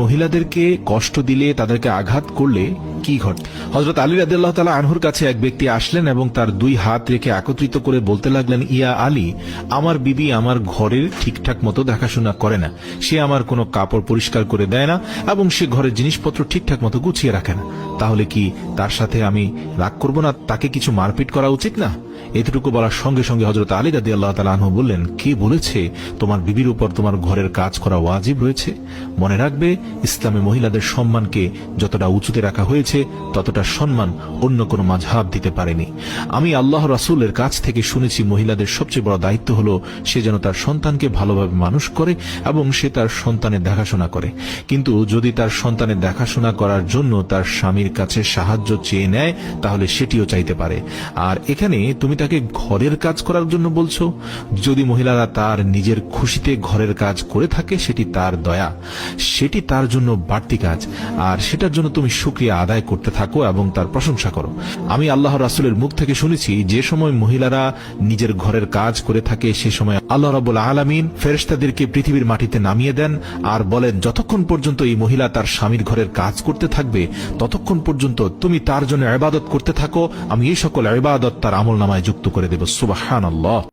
মহিলাদেরকে কষ্ট দিলে তাদেরকে আঘাত করলে কি ঘটে? হজরত আলী রাদিল্লাহ তালা আনহুর কাছে এক ব্যক্তি আসলেন এবং তার দুই হাত রেখে একত্রিত করে বলতে লাগলেন, ইয়া আলী, আমার বিবি আমার ঘরের ঠিকঠাক মতো দেখাশোনা করে না। সে আমার কোনো কাপড় পরিষ্কার করে দেয় না এবং সে ঘরের জিনিসপত্র ঠিকঠাক মতো গুছিয়ে রাখে না। তাহলে কি তার সাথে আমি রাগ করব না? তাকে কিছু মারপিট করা উচিত না? এতটুকু বলার সঙ্গে সঙ্গে হজরত আলী রাদি আল্লাহ তালাহ বললেন, কে বলেছে তোমার বিবির উপর তোমার ঘরের কাজ করা ওয়াজিব রয়েছে? মনে রাখবে, ইসলামে মহিলাদের সম্মানকে যতটা উঁচুতে রাখা হয়েছে, ততটা সম্মান অন্য কোনো মাঝহাব দিতে পারেনি। আমি আল্লাহ রাসূলের কাছ থেকে শুনেছি মহিলাদের সবচেয়ে বড় দায়িত্ব হলো সে যেন তার সন্তানকে ভালোভাবে মানুষ করে এবং সে তার সন্তানের দেখাশোনা করে। কিন্তু যদি তার সন্তানের দেখাশোনা করার জন্য তার স্বামীর কাছে সাহায্য চেয়ে নেয়, তাহলে সেটিও চাইতে পারে। আর এখানে তুমি তাকে ঘরের কাজ করার জন্য বলছো? যদি মহিলারা তার নিজের খুশিতে ঘরের কাজ করে থাকে, সেটি তার দয়া। সেটি তার জন্য বাড়তি কাজ। আর সেটার জন্য তুমি সুক্রিয়া আদায় করতে থাকো এবং তার প্রশংসা করো। আমি আল্লাহ রাসুলের মুখ থেকে শুনেছি, যে সময় মহিলারা নিজের ঘরের কাজ করে থাকে, সে সময় আল্লাহ রাবুল আলমিন ফেরেশতাদেরকে পৃথিবীর মাটিতে নামিয়ে দেন আর বলেন, যতক্ষণ পর্যন্ত এই মহিলা তার স্বামীর ঘরের কাজ করতে থাকবে, ততক্ষণ পর্যন্ত তুমি তার জন্য ইবাদত করতে থাকো। আমি এই সকল ইবাদত তার আমল নামায় যুক্ত করে দেব। সুবাহান আল্লাহ